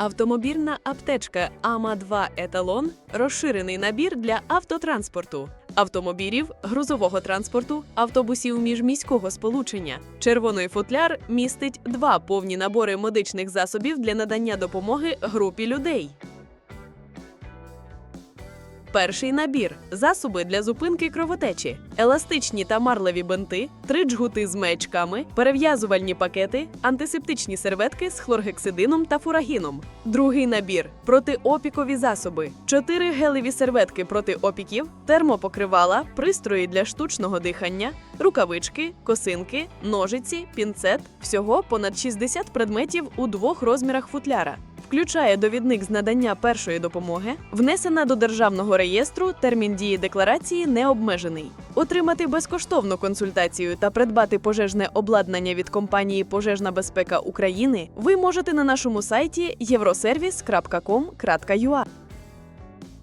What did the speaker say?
Автомобільна аптечка АМА-2 Еталон розширений набір для автотранспорту, автомобілів, грузового транспорту, автобусів міжміського сполучення. Червоний футляр містить два повні набори медичних засобів для надання допомоги групі людей. Перший набір засоби для зупинки кровотечі, еластичні та марливі бинти, три джгути з маячками, перев'язувальні пакети, антисептичні серветки з хлоргексидином та фурагіном. Другий набір протиопікові засоби, чотири гелеві серветки проти опіків, термопокривала, пристрої для штучного дихання, рукавички, косинки, ножиці, пінцет. Всього понад 60 предметів у двох розмірах футляра. Включає довідник з надання першої допомоги, внесена до державного реєстру термін дії декларації не обмежений. Отримати безкоштовну консультацію та придбати пожежне обладнання від компанії Пожежна безпека України ви можете на нашому сайті євросервіс.com.ua.